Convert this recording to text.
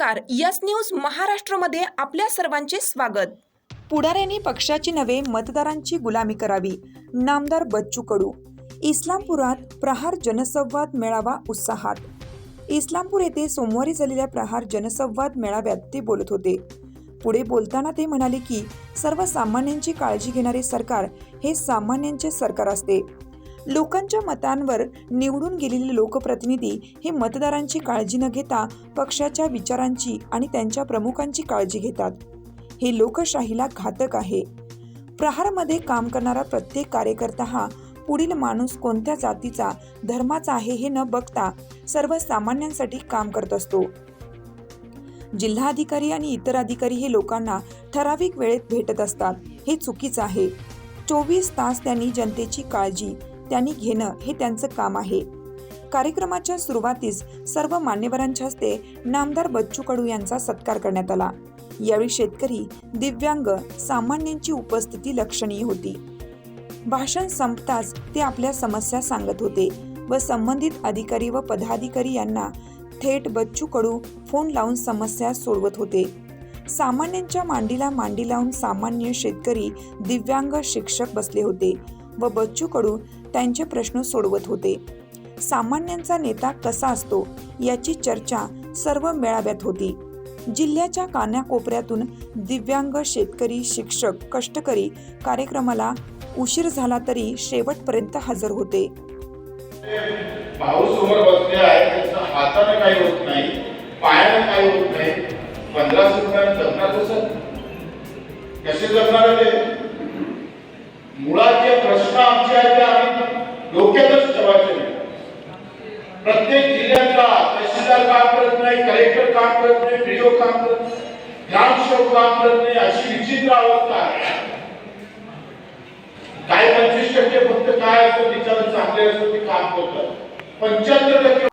नमस्कार. Yes news महाराष्ट्रमध्ये आपल्या सर्वांचे स्वागत. पुढाऱ्यांनी पक्षाची नव्हे मतदारांची गुलामी करावी. नामदार बच्चू कडू. इस्लामपुरात प्रहार जनसंवाद मेळावा उत्साहात. इस्लामपूर येथे सोमवारी झालेल्या प्रहार जनसंवाद मेळाव्यात ते बोलत होते. पुढे बोलताना ते म्हणाले की सर्वसामान्यांची काळजी घेणारे सरकार हे सामान्यांचे सरकार असते. लोकांच्या मतांवर निवडून गेलेले लोकप्रतिनिधी हे मतदारांची काळजी न घेता पक्षाच्या विचारांची आणि त्यांच्या प्रमुखांची काळजी घेतात. हे लोकशाहीला घातक आहे. प्रहारमध्ये काम करणारा प्रत्येक कार्यकर्ता हा पुढील माणूस कोणत्या जातीचा धर्माचा आहे हे न बघता सर्वसामान्यांसाठी काम करत असतो. जिल्हाधिकारी आणि इतर अधिकारी हे लोकांना ठराविक वेळेत भेटत असतात. हे चुकीचं आहे. चोवीस तास त्यांनी जनतेची काळजी त्यांनी घेणं हे त्यांचं काम आहे. कार्यक्रमाच्या सुरुवातीस सर्व मान्यवरांच्या हस्ते नामदार बच्चू कडू यांचा सत्कार करण्यात आला. यावेळी शेतकरी दिव्यांग सामान्यांची उपस्थिती लक्षणीय होती. भाषण संपताच ते आपल्या समस्या सांगत होते व संबंधित अधिकारी व पदाधिकारी यांना थेट बच्चू कडू फोन लावून समस्या सोडवत होते. सामान्यांच्या मांडीला मांडी लावून सामान्य शेतकरी दिव्यांग शिक्षक बसले होते. व बच्चूकडून त्यांचे प्रश्न सोडवत होते. सामान्यांचा नेता कसा असतो याची चर्चा सर्व मेळाव्यात होती. जिल्ह्याच्या कानाकोपऱ्यातून दिव्यांग शेतकरी शिक्षक कष्टकरी कार्यक्रमाला उशीर झाला तरी शेवटपर्यंत हजर होते. भाऊ समोर बसले आहे त्यांचं हाताने काही होत नाही पायाने काही होत नाही. पंधरा रुपयाने जगणार कसं? कसे जगणार ते? मुळात डोक्यातच ठेवायचे नाही. प्रत्येक जिल्ह्याचा तहसीलदार काम करत नाही कलेक्टर काम करत नाही व्हिडिओ काम करत नाही ग्रामसेवक काम करत नाही अशी विचित्र अवस्था आहे काय पंचवीस टक्के फक्त काय असतं विचारून चांगले असतं ते काम करतात पंच्याहत्तर